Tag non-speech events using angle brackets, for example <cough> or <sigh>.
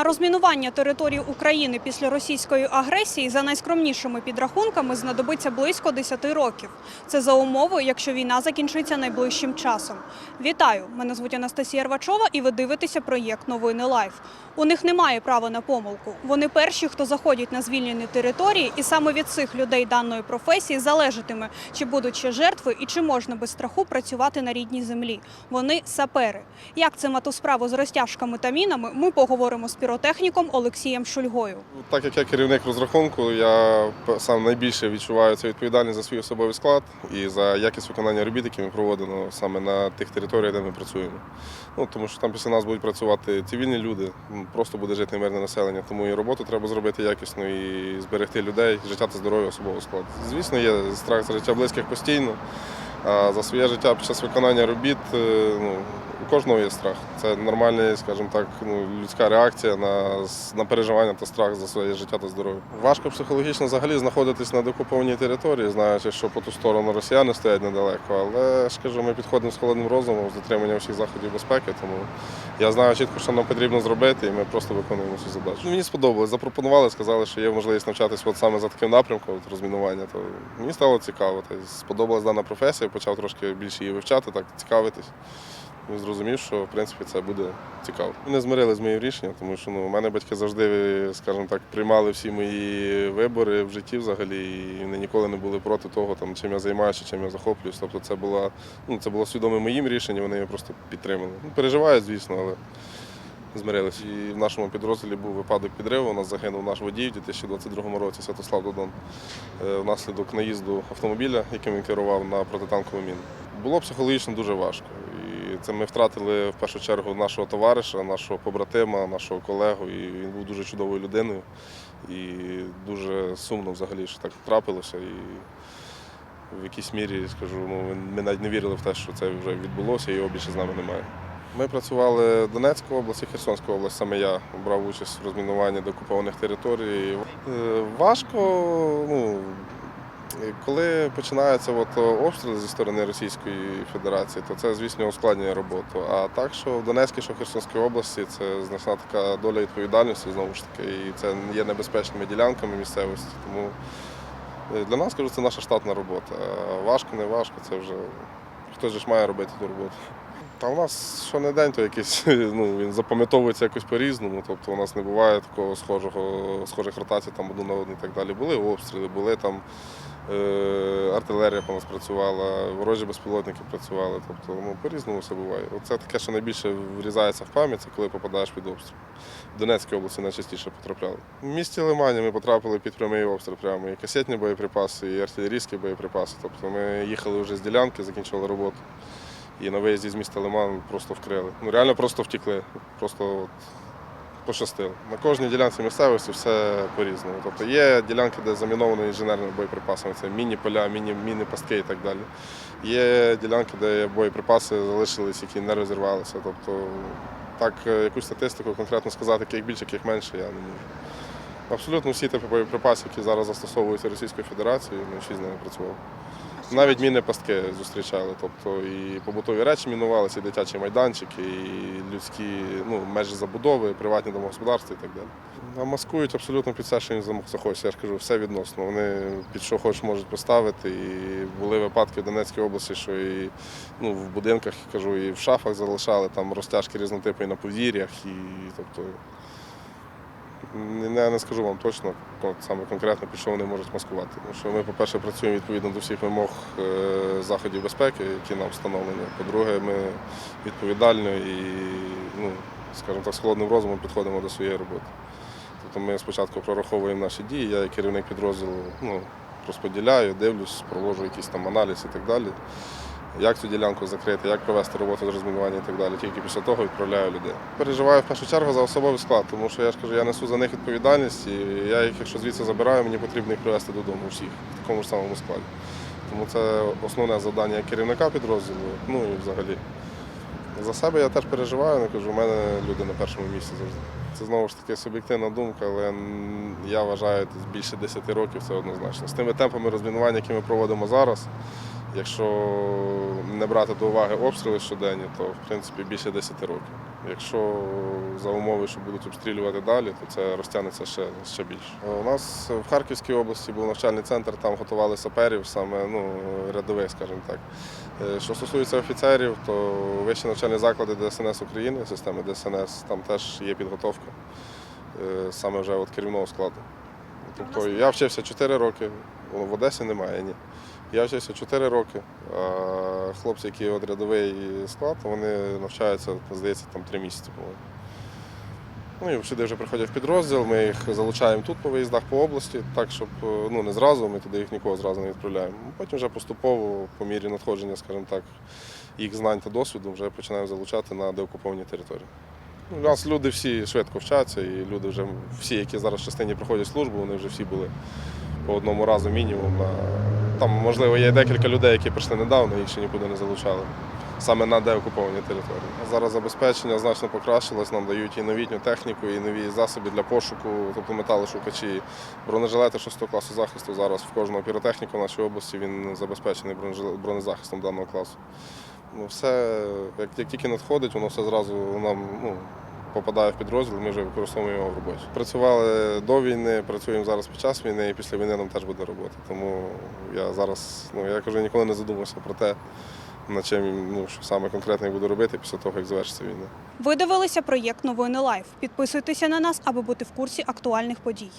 На розмінування території України після російської агресії за найскромнішими підрахунками знадобиться близько 10 років. Це за умови, якщо війна закінчиться найближчим часом. Вітаю! Мене звуть Анастасія Рвачова, і ви дивитеся проєкт Новини Лайф. У них немає права на помилку. Вони перші, хто заходять на звільнені території, і саме від цих людей даної професії залежатиме, чи будуть ще жертви і чи можна без страху працювати на рідній землі. Вони сапери. Як це мати справу з розтяжками та мінами, ми поговоримо з піротехніком Олексієм Шульгою. Так як я керівник розрахунку, я сам найбільше відчуваю цю відповідальність за свій особовий склад і за якість виконання робіт, які ми проводимо саме на тих територіях, де ми працюємо. Ну, тому що там після нас будуть працювати цивільні люди, просто буде жити мирне населення. Тому і роботу треба зробити якісно і зберегти людей, життя та здоров'я особового складу. Звісно, є страх за життя близьких постійно. А за своє життя під час виконання робіт е, ну, у кожного є страх. Це нормальна, скажімо так, ну, людська реакція на, на переживання та страх за своє життя та здоров'я. Важко психологічно взагалі знаходитись на декупованій території, знаючи, що по ту сторону росіяни стоять недалеко. Але ж кажу, ми підходимо з холодним розумом, з дотриманням всіх заходів безпеки. Тому я знаю чітко, що нам потрібно зробити, і ми просто виконуємо цю задачу. Ну, Мені сподобалось, запропонували, сказали, що є можливість навчатися от саме за таким напрямком от розмінування. То мені стало цікаво. Та сподобалась дана професія, почав трошки більше її вивчати, так цікавитись. І зрозумів, що в принципі це буде цікаво. Вони змирили з моїм рішенням, тому що ну, у мене батьки завжди, скажімо так, приймали всі мої вибори в житті взагалі, і вони ніколи не були проти того, там, чим я займаюся, чим я захоплююсь. Тобто це було, ну, це було свідоме моїм рішенням, вони його просто підтримали. Ну, переживають, звісно, але змирилися. І в нашому підрозділі був випадок підриву. У нас загинув наш водій у 2022 році Святослав Додон е, внаслідок наїзду автомобіля, яким він керував на протитанкову міну. Було психологічно дуже важко. І це ми втратили в першу чергу нашого товариша, нашого побратима, нашого колегу. І він був дуже чудовою людиною. І дуже сумно взагалі, що так трапилося. І в якійсь мірі скажу, ну ми навіть не вірили в те, що це вже відбулося, і його більше з нами немає. Ми працювали в Донецькій області, Херсонська область, саме я брав участь в розмінуванні деокупованих територій. Е, Важко, ну, коли починаються от обстріли зі сторони Російської Федерації, то це, звісно, ускладнює роботу. А так, що в Донецькій, що в Херсонській області, це значна така доля відповідальності, знову ж таки, і це є небезпечними ділянками місцевості. Тому е, для нас кажу, це наша штатна робота. Важко, не важко, це вже хтось ж має робити ту роботу. Та у нас щонедень то якийсь, <laughs> ну, він запам'ятовується якось по-різному. Тобто у нас не буває такого схожого, схожих ротацій там одну на одну і так далі. Були обстріли, були там е, артилерія по нас працювала, ворожі безпілотники працювали. Тобто ну, по-різному все буває. Оце таке, що найбільше врізається в пам'ять, це коли попадаєш під обстріл. В Донецькій області найчастіше потрапляли. В місті Лимані ми потрапили під прямий обстріл прямо і касетні боєприпаси, і артилерійські боєприпаси. Тобто ми їхали вже з ділянки, закінчили роботу. І на виїзді з міста Лиман просто вкрили. Ну реально просто втекли. Просто от пощастило. На кожній ділянці місцевості все по-різному. Тобто є ділянки, де заміновано інженерними боєприпасами, це міні-поля, міні, міні-пастки і так далі. Є ділянки, де боєприпаси залишились, які не розірвалися. Тобто так е, якусь статистику конкретно сказати, яких більше, яких менше, я не можу. Абсолютно всі типи боєприпасів, які зараз застосовуються Російською Федерацією, ми всі з ними працювали. Навіть міни пастки зустрічали, тобто і побутові речі мінувалися, і дитячі майданчики, і людські ну, межі забудови, приватні домогосподарства і так далі. А маскують абсолютно під все, що їм захочеться. Я ж кажу, все відносно. Вони під що хоч можуть поставити. І були випадки в Донецькій області, що і ну, в будинках кажу, і в шафах залишали там розтяжки різнотипу і на подвір'ях. І, тобто, не, не скажу вам точно, саме конкретно під що вони можуть маскувати. Тому що ми, по-перше, працюємо відповідно до всіх вимог е, заходів безпеки, які нам встановлені. По-друге, ми відповідально і, ну, скажімо так, з холодним розумом підходимо до своєї роботи. Тобто ми спочатку прораховуємо наші дії, я як керівник підрозділу ну, розподіляю, дивлюсь, проводжу якийсь там аналіз і так далі. Як цю ділянку закрити, як провести роботу з розмінування і так далі. Тільки після того відправляю людей. Переживаю в першу чергу за особовий склад, тому що я ж кажу, я несу за них відповідальність, і я їх, якщо звідси забираю, мені потрібно їх привезти додому всіх в такому ж самому складі. Тому це основне завдання керівника підрозділу, ну і взагалі. За себе я теж переживаю, не кажу, у мене люди на першому місці завжди. Це знову ж таки суб'єктивна думка, але я вважаю, більше 10 років це однозначно. З тими темпами розмінування, які ми проводимо зараз, якщо не брати до уваги обстріли щоденні, то в принципі більше 10 років. Якщо за умови, що будуть обстрілювати далі, то це розтягнеться ще, ще більше. У нас в Харківській області був навчальний центр, там готували саперів, саме ну, рядових, скажімо так. Е, Що стосується офіцерів, то вищі навчальні заклади ДСНС України, системи ДСНС, там теж є підготовка е, саме вже от керівного складу. Тобто я вчився 4 роки, в Одесі немає, ні. Я вчився 4 роки, хлопці, які от рядовий склад, вони навчаються, здається, там 3 місяці. Ну і сюди вже приходять в підрозділ, ми їх залучаємо тут по виїздах по області, так, щоб е, ну, не зразу, ми туди їх нікого зразу не відправляємо. Потім вже поступово, по мірі надходження, скажімо так, їх знань та досвіду вже починаємо залучати на деокуповані території. Ну, У нас люди всі швидко вчаться, і люди вже всі, які зараз в частині проходять службу, вони вже всі були по одному разу мінімум. Там, можливо, є декілька людей, які прийшли недавно, їх ще нікуди не залучали. Саме на деокуповані території. Зараз забезпечення значно покращилось, нам дають і новітню техніку, і нові засоби для пошуку, тобто металошукачі, бронежилети 6 класу захисту. Зараз в кожного піротехніка в нашій області він забезпечений бронезахистом даного класу. Ну, все, як, як тільки надходить, воно все зразу нам ну, попадає в підрозділ, ми вже використовуємо його в роботі. Працювали до війни, працюємо зараз під час війни, і після війни нам теж буде робота. Тому я зараз, ну я кажу, ніколи не задумався про те, над чим ну, що саме конкретно я буду робити після того, як завершиться війна. Ви дивилися проєкт Новини Лайф. Підписуйтеся на нас, аби бути в курсі актуальних подій.